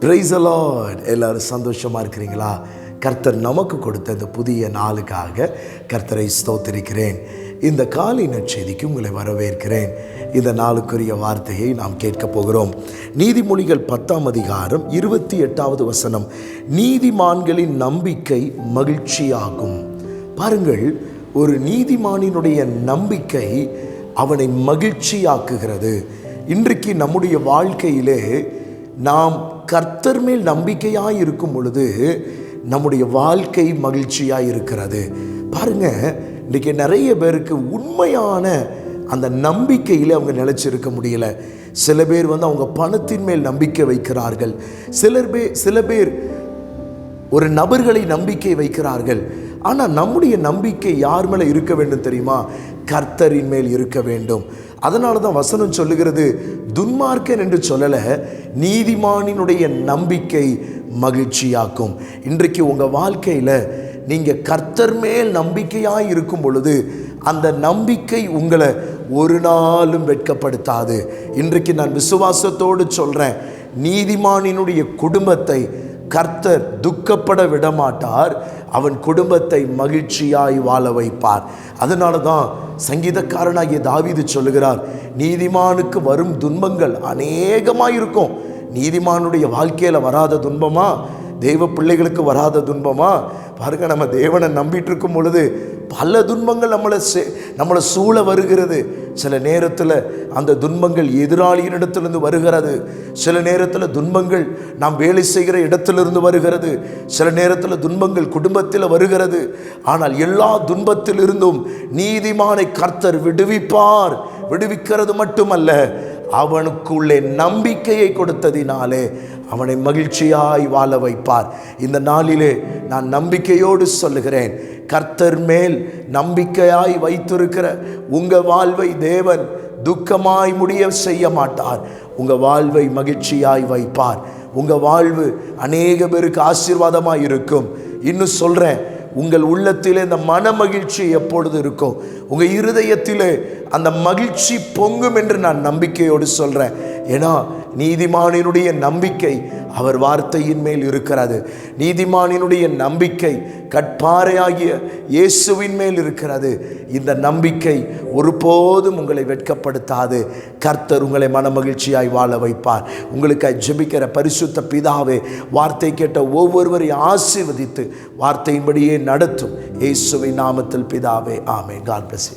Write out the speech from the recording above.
Price allot எல்லோரும் சந்தோஷமாக இருக்கிறீங்களா? கர்த்தர் நமக்கு கொடுத்த இந்த புதிய நாளுக்காக கர்த்தரை ஸ்தோத்திருக்கிறேன். இந்த காலை நற்செய்திக்கு உங்களை வரவேற்கிறேன். இந்த நாளுக்குரிய வார்த்தையை நாம் கேட்கப் போகிறோம். நீதிமொழிகள் பத்தாம் அதிகாரம் இருபத்தி எட்டாவது வசனம். நீதிமான்களின் நம்பிக்கை மகிழ்ச்சியாகும். பாருங்கள் ஒரு நீதிமானினுடைய நம்பிக்கை அவனை மகிழ்ச்சியாக்குகிறது. இன்றைக்கு நம்முடைய வாழ்க்கையிலே நாம் கர்த்தர் மேல் நம்பிக்கையாக இருக்கும் பொழுது நம்முடைய வாழ்க்கை மகிழ்ச்சியாக இருக்கிறது. பாருங்க இன்றைக்கி நிறைய பேருக்கு உண்மையான அந்த நம்பிக்கையில் அவங்க நிலைச்சிருக்க முடியல. சில பேர் வந்து அவங்க பணத்தின் மேல் நம்பிக்கை வைக்கிறார்கள். சிலர் பேர் சில பேர் ஒரு நபர்களை நம்பிக்கை வைக்கிறார்கள். ஆனால் நம்முடைய நம்பிக்கை யார் மேலே இருக்க வேண்டும் தெரியுமா? கர்த்தரின் மேல் இருக்க வேண்டும். அதனால தான் வசனம் சொல்லுகிறது துன்மார்க்கன் என்று சொல்லலை நீதிமானினுடைய நம்பிக்கை மகிழ்ச்சியாக்கும். இன்றைக்கு உங்கள் வாழ்க்கையில் நீங்கள் கர்த்தர் மேல் நம்பிக்கையாக இருக்கும் பொழுது அந்த நம்பிக்கை உங்களை ஒரு நாளும் வெட்கப்படுத்தாது. இன்றைக்கு நான் விசுவாசத்தோடு சொல்கிறேன் நீதிமானினுடைய குடும்பத்தை கர்த்தர் துக்கப்பட விடமாட்டார். அவன் குடும்பத்தை மகிழ்ச்சியாய் வாழ வைப்பார். அதனால தான் சங்கீதக்காரனாகிய தாவீது சொல்லுகிறார் நீதிமானுக்கு வரும் துன்பங்கள் அநேகமாக இருக்கும் நீதிமானுடைய வாழ்க்கையில் வராத துன்பமா? தெய்வ பிள்ளைகளுக்கு வராத துன்பமா? பாருங்க நம்ம தேவனை நம்பிட்டு இருக்கும் பொழுது பல துன்பங்கள் நம்மளை நம்மளை சூழ வருகிறது. சில நேரத்தில் அந்த துன்பங்கள் எதிராளியினிடத்திலிருந்து வருகிறது. சில நேரத்தில் துன்பங்கள் நாம் வேலை செய்கிற இடத்திலிருந்து வருகிறது. சில நேரத்தில் துன்பங்கள் குடும்பத்தில் வருகிறது. ஆனால் எல்லா துன்பத்திலிருந்தும் நீதிமானை கர்த்தர் விடுவிப்பார். விடுவிக்கிறது மட்டுமல்ல அவனுக்குள்ளே நம்பிக்கையை கொடுத்ததினாலே அவனை மகிழ்ச்சியாய் வாழ வைப்பார். இந்த நாளிலே நான் நம்பிக்கையோடு சொல்லுகிறேன் கர்த்தர் மேல் நம்பிக்கையாய் வைத்திருக்கிற உங்கள் வாழ்வை தேவன் துக்கமாய் முடிய செய்ய மாட்டார். உங்கள் வாழ்வை மகிழ்ச்சியாய் வைப்பார். உங்கள் வாழ்வு அநேக பேருக்கு ஆசீர்வாதமாக இருக்கும். இன்னும் சொல்கிறேன் உங்கள் உள்ளத்திலே இந்த மன மகிழ்ச்சி எப்பொழுது இருக்கும் உங்கள் இருதயத்திலே அந்த மகிழ்ச்சி பொங்கும் என்று நான் நம்பிக்கையோடு சொல்கிறேன் ஏன்னா நீதிமானினுடைய நம்பிக்கை அவர் வார்த்தையின் மேல் இருக்கிறது. நீதிமானினுடைய நம்பிக்கை கட்பாறையாகிய இயேசுவின் மேல் இருக்கிறது. இந்த நம்பிக்கை ஒருபோதும் உங்களை வெட்கப்படுத்தாது. கர்த்தர் உங்களை மனமகிழ்ச்சியாய் வாழ வைப்பார். உங்களுக்கு ஜெபிக்கிற பரிசுத்த பிதாவே வார்த்தை கேட்ட ஒவ்வொருவரையும் ஆசீர்வதித்து வார்த்தையின்படியே நடத்தும். இயேசுவின் நாமத்தில் பிதாவே ஆமே காட் பிளஸ்